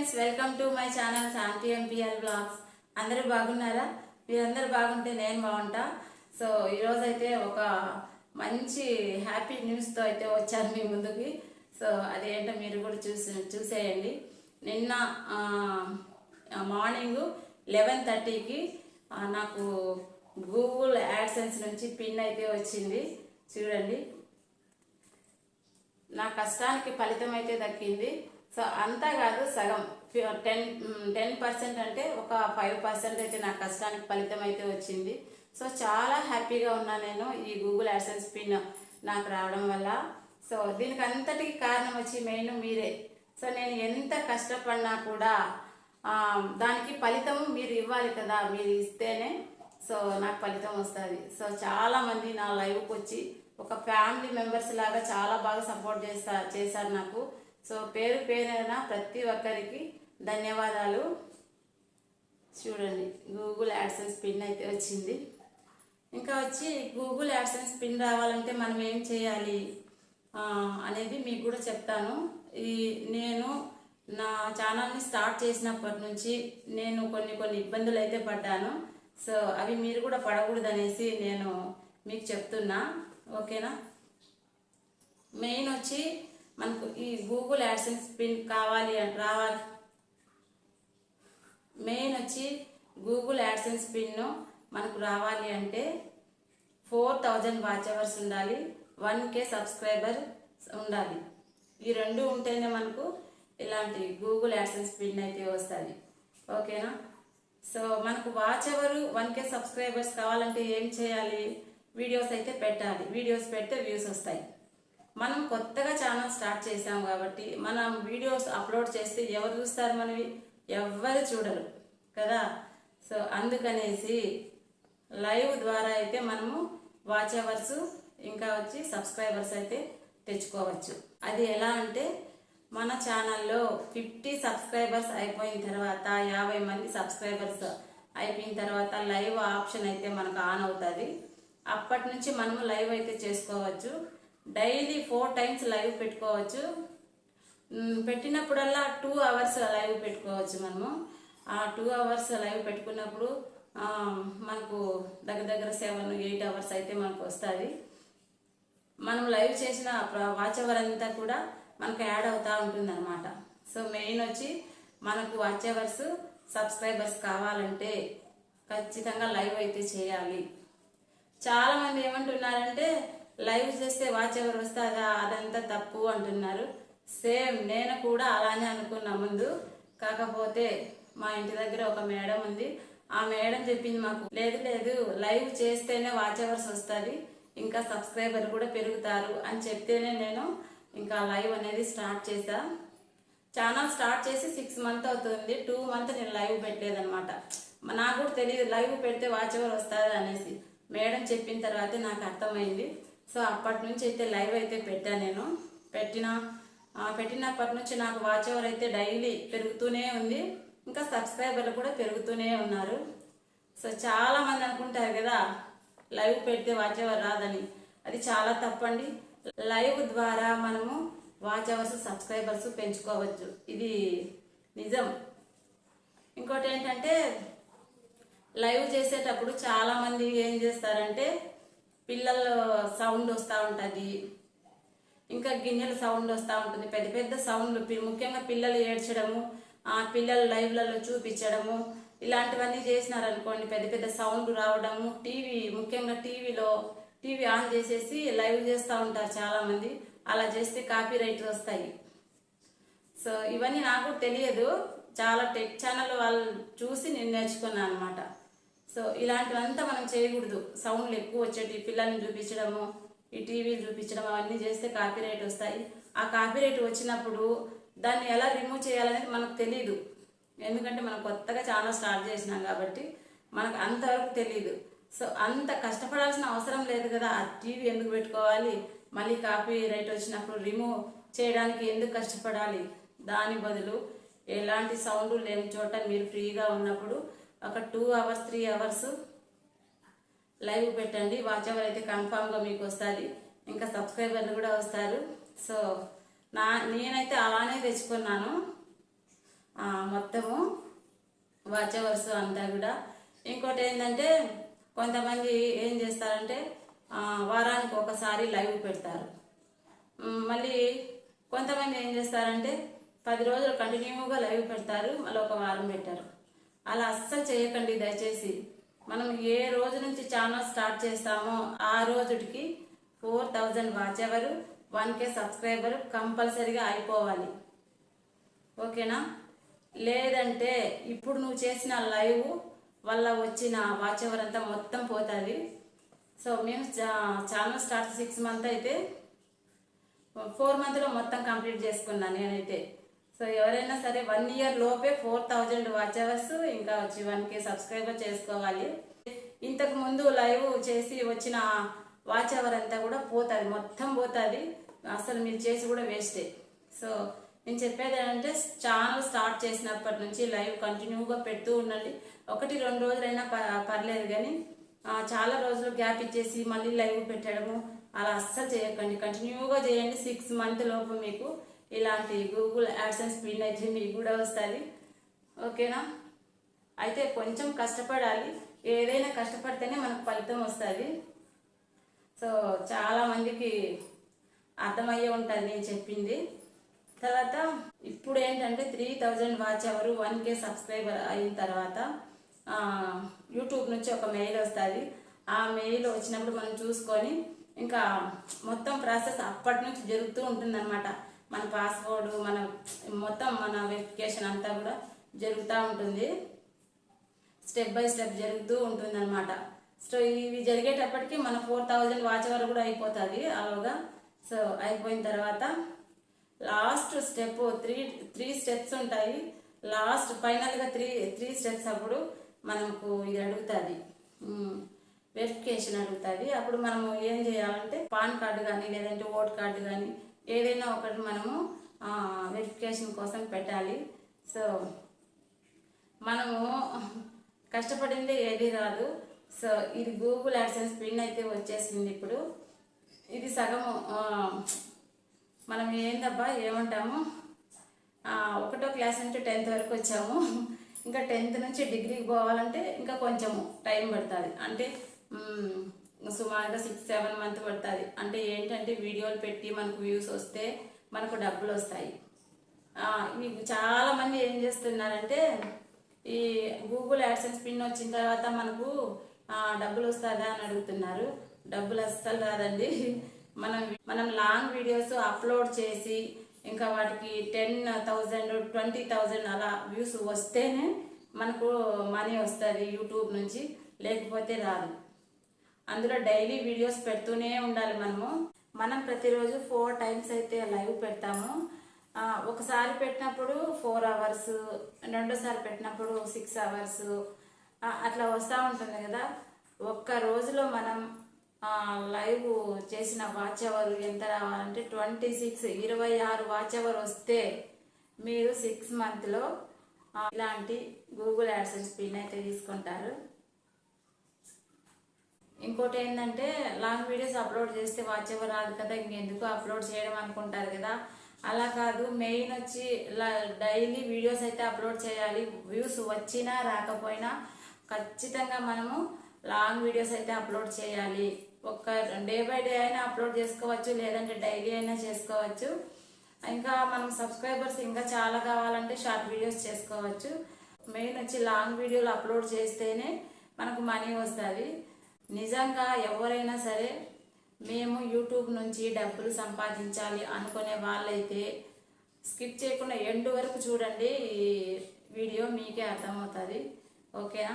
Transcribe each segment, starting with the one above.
Friends welcome to my channel Shanti MPL vlogs. అందరూ బాగున్నారా? మీరందరూ బాగుంటే నేను బాగుంటా. సో ఈరోజు అయితే ఒక మంచి హ్యాపీ న్యూస్తో అయితే వచ్చాను మీ ముందుకి. సో అదేంటో మీరు కూడా చూసి చూసేయండి. నిన్న మార్నింగ్ లెవెన్ థర్టీకి నాకు గూగుల్ యాడ్సెన్స్ నుంచి పిన్ అయితే వచ్చింది. చూడండి. నా కష్టానికి ఫలితం అయితే దక్కింది. సో అంతా కాదు సగం. టెన్ టెన్ పర్సెంట్ అంటే ఒక ఫైవ్ పర్సెంట్ అయితే నా కష్టానికి ఫలితం అయితే వచ్చింది. సో చాలా హ్యాపీగా ఉన్నా నేను ఈ గూగుల్ యాడ్సెన్స్ పిన్ నాకు రావడం వల్ల. సో దీనికి అంతటికి కారణం వచ్చి మెయిన్ మీరే. సో నేను ఎంత కష్టపడినా కూడా దానికి ఫలితం మీరు ఇవ్వాలి కదా మీరు ఇస్తేనే సో నాకు ఫలితం వస్తుంది. సో చాలామంది నా లైవ్కి వచ్చి ఒక ఫ్యామిలీ మెంబర్స్ లాగా చాలా బాగా సపోర్ట్ చేస్తా చేశారు నాకు. సో పేరు పేరైన ప్రతి ఒక్కరికి ధన్యవాదాలు. చూడండి గూగుల్ యాడ్సెన్స్ పిన్ అయితే వచ్చింది. ఇంకా వచ్చి గూగుల్ యాడ్సెన్స్ పిన్ రావాలంటే మనం ఏం చేయాలి? అనేది మీకు కూడా చెప్తాను. ఈ నేను నా ఛానల్ని స్టార్ట్ చేసినప్పటి నుంచి నేను కొన్ని కొన్ని ఇబ్బందులు అయితే పడ్డాను. సో అవి మీరు కూడా పడకూడదనేసి నేను మీకు చెప్తున్నా. ఓకేనా? మెయిన్ వచ్చి మనకు ఈ గూగుల్ యాడ్సెన్స్ పిన్ కావాలి అని రావాలి. మెయిన్ వచ్చి గూగుల్ యాడ్సెన్స్ పిన్ మనకు రావాలి అంటే ఫోర్ థౌజండ్ వాచ్ అవర్స్ ఉండాలి. వన్ కే సబ్స్క్రైబర్ ఉండాలి. ఈ రెండు ఉంటేనే మనకు ఇలాంటి గూగుల్ యాడ్సెన్స్ పిన్ అయితే వస్తుంది. ఓకేనా సో మనకు watch hour one K subscribers కావాలంటే ఏం చేయాలి? వీడియోస్ అయితే పెట్టాలి. వీడియోస్ పెడితే వ్యూస్ వస్తాయి. మనం కొత్తగా ఛానల్ స్టార్ట్ చేసాం కాబట్టి మనం వీడియోస్ అప్లోడ్ చేస్తే ఎవరు చూస్తారు మనవి? ఎవ్వరు చూడరు. కదా? సో అందుకనేసి లైవ్ ద్వారా అయితే మనము వాచ్ అవర్స్ ఇంకా వచ్చి సబ్స్క్రైబర్స్ అయితే తెచ్చుకోవచ్చు. అది ఎలా అంటే మన ఛానల్లో ఫిఫ్టీ సబ్స్క్రైబర్స్ అయిపోయిన తర్వాత యాభై మంది సబ్స్క్రైబర్స్ అయిపోయిన తర్వాత లైవ్ ఆప్షన్ అయితే మనకు ఆన్ అవుతుంది. అప్పటి నుంచి మనము లైవ్ అయితే చేసుకోవచ్చు. డైలీ ఫోర్ టైమ్స్ లైవ్ పెట్టుకోవచ్చు. పెట్టినప్పుడల్లా టూ అవర్స్ లైవ్ పెట్టుకోవచ్చు మనము. ఆ టూ అవర్స్ లైవ్ పెట్టుకున్నప్పుడు మనకు దగ్గర దగ్గర సెవెన్ ఎయిట్ అవర్స్ అయితే మనకు వస్తుంది మనం లైవ్ చేసిన వాచ్ అవర్ అంతా కూడా మనకు యాడ్ అవుతూ ఉంటుంది అనమాట సో మెయిన్ వచ్చి మనకు వాచ్ అవర్స్ సబ్స్క్రైబర్స్ కావాలంటే ఖచ్చితంగా లైవ్ అయితే చేయాలి. చాలామంది ఏమంటున్నారంటే లైవ్ చేస్తే వాచ్ ఎవరు వస్తుందా అదంతా తప్పు అంటున్నారు. సేమ్ నేను కూడా అలానే అనుకున్నా ముందు. కాకపోతే మా ఇంటి దగ్గర ఒక మేడం ఉంది. ఆ మేడం చెప్పింది మాకు లేదు లేదు లైవ్ చేస్తేనే వాచ్ అవర్స్ వస్తుంది. ఇంకా సబ్స్క్రైబర్ కూడా పెరుగుతారు. అని చెప్తేనే నేను ఇంకా లైవ్ అనేది స్టార్ట్ చేశా. ఛానల్ స్టార్ట్ చేసి సిక్స్ మంత్ అవుతుంది. టూ మంత్ నేను లైవ్ పెట్టలేదనమాట నాకు కూడా తెలియదు లైవ్ పెడితే వాచ్ ఎవరు వస్తారు అనేసి మేడం చెప్పిన తర్వాతే నాకు అర్థమైంది. సో అప్పటి నుంచి అయితే లైవ్ అయితే పెట్టా నేను. పెట్టిన పెట్టినప్పటి నుంచి నాకు వాచ్ అవర్ అయితే డైలీ పెరుగుతూనే ఉంది. ఇంకా సబ్స్క్రైబర్లు కూడా పెరుగుతూనే ఉన్నారు. సో చాలా మంది అనుకుంటారు కదా లైవ్ పెడితే వాచ్ అవర్ రాదని. అది చాలా తప్పండి. లైవ్ ద్వారా మనము వాచ్ అవర్స్ సబ్స్క్రైబర్స్ పెంచుకోవచ్చు. ఇది నిజం. ఇంకోటి ఏంటంటే లైవ్ చేసేటప్పుడు చాలామంది ఏం చేస్తారంటే పిల్లల సౌండ్ వస్తూ ఉంటుంది. ఇంకా గిన్నెల సౌండ్ వస్తూ ఉంటుంది. పెద్ద పెద్ద సౌండ్లు పి- ముఖ్యంగా పిల్లలు ఏడ్చడము ఆ పిల్లలు లైవ్లలో చూపించడము ఇలాంటివన్నీ చేసినారనుకోండి పెద్ద పెద్ద సౌండ్ రావడము టీవీ ముఖ్యంగా టీవీలో టీవీ ఆన్ చేసేసి లైవ్ చేస్తూ ఉంటారు చాలామంది. అలా చేస్తే కాపీ రైట్స్ వస్తాయి. సో ఇవన్నీ నాకు తెలియదు. చాలా టెక్ ఛానల్ వాళ్ళు చూసి నేను నేర్చుకున్నాను అనమాట సో ఇలాంటివంతా మనం చేయకూడదు. సౌండ్లు ఎక్కువ వచ్చేటి పిల్లల్ని చూపించడము ఈ టీవీలు చూపించడం అవన్నీ చేస్తే కాపీరైట్ వస్తాయి. ఆ కాపీరైట్ వచ్చినప్పుడు దాన్ని ఎలా రిమూవ్ చేయాలనేది మనకు తెలియదు ఎందుకంటే మనం కొత్తగా ఛానల్ స్టార్ట్ చేసినాం కాబట్టి మనకు అంతవరకు తెలియదు సో అంత కష్టపడాల్సిన అవసరం లేదు కదా. ఆ టీవీ ఎందుకు పెట్టుకోవాలి? మళ్ళీ కాపీ రైట్ వచ్చినప్పుడు రిమూవ్ చేయడానికి ఎందుకు కష్టపడాలి? దాని బదులు ఎలాంటి సౌండ్ లేని చోట మీరు ఫ్రీగా ఉన్నప్పుడు ఒక two hours three hours live పెట్టండి. వాచ్ అవర్ అయితే కన్ఫామ్గా మీకు వస్తుంది. ఇంకా సబ్స్క్రైబర్లు కూడా వస్తారు. సో నా నేనైతే అలానే తెచ్చుకున్నాను. మొత్తము వాచ్ అవర్స్ అంతా కూడా. ఇంకోటి ఏంటంటే కొంతమంది ఏం చేస్తారంటే వారానికి ఒకసారి లైవ్ పెడతారు. మళ్ళీ కొంతమంది ఏం చేస్తారంటే పది రోజులు కంటిన్యూగా లైవ్ పెడతారు. మళ్ళీ ఒక వారం పెట్టారు. అలా అస్సలు చేయకండి దయచేసి. మనం ఏ రోజు నుంచి ఛానల్ స్టార్ట్ చేస్తామో ఆ రోజుకి four thousand watch hours one K subscriber కంపల్సరీగా అయిపోవాలి. ఓకేనా? లేదంటే ఇప్పుడు నువ్వు చేసిన లైవ్ వల్ల వచ్చిన వాచ్ అవర్ అంతా మొత్తం పోతుంది. సో మేము ఛానల్ స్టార్ట్ సిక్స్ మంత్ అయితే ఫోర్ మంత్లో మొత్తం కంప్లీట్ చేసుకున్నాను నేనైతే. సో ఎవరైనా సరే వన్ ఇయర్ లోపే ఫోర్ థౌజండ్ వాచ్ అవర్స్ ఇంకా వచ్చి వన్ కే సబ్స్క్రైబర్ చేసుకోవాలి. ఇంతకు ముందు లైవ్ చేసి వచ్చిన వాచ్ అవర్ అంతా కూడా పోతుంది మొత్తం పోతుంది. అసలు మీరు చేసి కూడా వేస్టే సో నేను చెప్పేది ఏంటంటే ఛానల్ స్టార్ట్ చేసినప్పటి నుంచి లైవ్ కంటిన్యూగా పెడుతూ ఉండండి. ఒకటి రెండు రోజులైనా ప- పర్లేదు కానీ చాలా రోజులు గ్యాప్ ఇచ్చేసి మళ్ళీ లైవ్ పెట్టడము అలా అస్సలు చేయకండి. కంటిన్యూగా చేయండి సిక్స్ మంత్ లోపు మీకు ఇలాంటి గూగుల్ యాడ్సెన్స్ పిన్ అయితే మీకు కూడా వస్తుంది. ఓకేనా? అయితే కొంచెం కష్టపడాలి. ఏదైనా కష్టపడితేనే మనకు ఫలితం వస్తుంది. సో చాలా మందికి అర్థమయ్యే ఉంటుంది నేను చెప్పింది. తర్వాత ఇప్పుడు ఏంటంటే three thousand watch hour one K subscriber అయిన తర్వాత యూట్యూబ్ నుంచి ఒక మెయిల్ వస్తుంది. ఆ మెయిల్ వచ్చినప్పుడు మనం చూసుకొని ఇంకా మొత్తం ప్రాసెస్ అప్పటి నుంచి జరుగుతూ ఉంటుందన్నమాట. మన పాస్వర్డ్ మన మొత్తం మన వెరిఫికేషన్ అంతా కూడా జరుగుతూ ఉంటుంది. స్టెప్ బై స్టెప్ జరుగుతూ ఉంటుంది అనమాట సో ఇవి జరిగేటప్పటికి మన ఫోర్ థౌజండ్ వాచ్ అవర్ కూడా అయిపోతుంది. అలాగా? సో అయిపోయిన తర్వాత last step three three steps ఉంటాయి. లాస్ట్ ఫైనల్గా త్రీ త్రీ స్టెప్స్ అప్పుడు మనకు ఇది అడుగుతుంది. వెరిఫికేషన్ అడుగుతుంది. అప్పుడు మనము ఏం చేయాలంటే పాన్ కార్డు కానీ లేదంటే ఓట్ కార్డు కానీ ఏదైనా ఒకటి మనము వెరిఫికేషన్ కోసం పెట్టాలి. సో మనము కష్టపడింది ఏది రాదు. సో ఇది గూగుల్ యాక్సెన్స్ పిన్ అయితే వచ్చేసింది ఇప్పుడు. ఇది సగము మనం ఏందబ్బా ఏమంటాము? ఒకటో క్లాస్ నుంచి టెన్త్ వరకు వచ్చాము. ఇంకా టెన్త్ నుంచి డిగ్రీకి పోవాలంటే ఇంకా కొంచెము టైం పడుతుంది. అంటే సుమారుగా సిక్స్ సెవెన్ మంత్ పడుతుంది. అంటే ఏంటంటే వీడియోలు పెట్టి మనకు వ్యూస్ వస్తే మనకు డబ్బులు వస్తాయి. మీకు చాలా మంది ఏం చేస్తున్నారంటే ఈ గూగుల్ యాడ్సెన్స్ పిన్ వచ్చిన తర్వాత మనకు డబ్బులు వస్తుందా అని అడుగుతున్నారు. డబ్బులు అస్సలు రాదండి. మనం మనం లాంగ్ వీడియోస్ అప్లోడ్ చేసి ఇంకా వాటికి టెన్ థౌజండ్ ట్వంటీ థౌజండ్ అలా వ్యూస్ వస్తేనే మనకు మనీ వస్తుంది యూట్యూబ్ నుంచి లేకపోతే రాదు. అందులో డైలీ వీడియోస్ పెడుతూనే ఉండాలి మనము. మనం ప్రతిరోజు ఫోర్ టైమ్స్ అయితే లైవ్ పెడతాము. ఒకసారి పెట్టినప్పుడు ఫోర్ అవర్స్ రెండోసారి పెట్టినప్పుడు సిక్స్ అవర్స్ అట్లా వస్తూ ఉంటుంది కదా. ఒక్క రోజులో మనం లైవ్ చేసిన వాచ్ అవర్ ఎంత రావాలంటే ట్వంటీ సిక్స్ ఇరవై ఆరు వాచ్ అవర్ వస్తే మీరు సిక్స్ మంత్లో ఇలాంటి గూగుల్ యాడ్సెన్స్ పిన్ అయితే తీసుకుంటారు. ఇంకోటి ఏంటంటే లాంగ్ వీడియోస్ అప్లోడ్ చేస్తే వాచ్ ఎవరు రాదు కదా ఇంకెందుకు అప్లోడ్ చేయడం అనుకుంటారు కదా. అలా కాదు మెయిన్ వచ్చి డైలీ వీడియోస్ అయితే అప్లోడ్ చేయాలి. వ్యూస్ వచ్చినా రాకపోయినా ఖచ్చితంగా మనము లాంగ్ వీడియోస్ అయితే అప్లోడ్ చేయాలి. ఒక్క డే బై డే అయినా అప్లోడ్ చేసుకోవచ్చు లేదంటే డైలీ అయినా చేసుకోవచ్చు. ఇంకా మనం సబ్స్క్రైబర్స్ ఇంకా చాలా కావాలంటే షార్ట్ వీడియోస్ చేసుకోవచ్చు. మెయిన్ వచ్చి లాంగ్ వీడియోలు అప్లోడ్ చేస్తేనే మనకు మనీ వస్తుంది. నిజంగా ఎవరైనా సరే మేము యూట్యూబ్ నుంచి డబ్బులు సంపాదించాలి అనుకునే వాళ్ళైతే స్కిప్ చేయకుండా ఎండ్ వరకు చూడండి ఈ వీడియో మీకే అర్థమవుతుంది. ఓకేనా?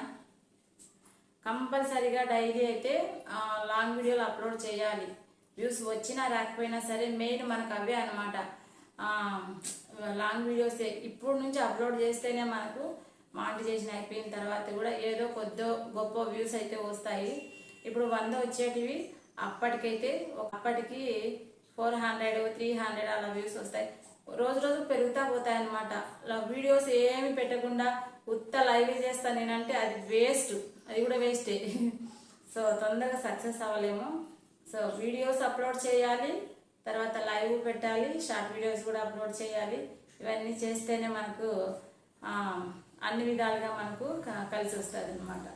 కంపల్సరీగా డైలీ అయితే లాంగ్ వీడియోలు అప్లోడ్ చేయాలి. వ్యూస్ వచ్చినా రాకపోయినా సరే మెయిన్ మనకు అవే అనమాట లాంగ్ వీడియోస్ ఇప్పుడు నుంచి అప్లోడ్ చేస్తేనే మనకు మాంటిజేషన్ అయిపోయిన తర్వాత కూడా ఏదో కొద్దో గొప్ప వ్యూస్ అయితే వస్తాయి. ఇప్పుడు వంద వచ్చేటివి. అప్పటికైతే ఒక- అప్పటికి ఫోర్ హండ్రెడ్ త్రీ హండ్రెడ్ అలా వ్యూస్ వస్తాయి. రోజు రోజు పెరుగుతా పోతాయి అనమాట వీడియోస్ ఏమి పెట్టకుండా ఉత్త లైవ్ చేస్తాను నేనంటే అది వేస్ట్. అది కూడా వేస్టే. సో తొందరగా సక్సెస్ అవ్వలేము. సో వీడియోస్ అప్లోడ్ చేయాలి. తర్వాత లైవ్ పెట్టాలి. షార్ట్ వీడియోస్ కూడా అప్లోడ్ చేయాలి. ఇవన్నీ చేస్తేనే మనకు అన్ని విధాలుగా మనకు క- కలిసి వస్తుంది అనమాట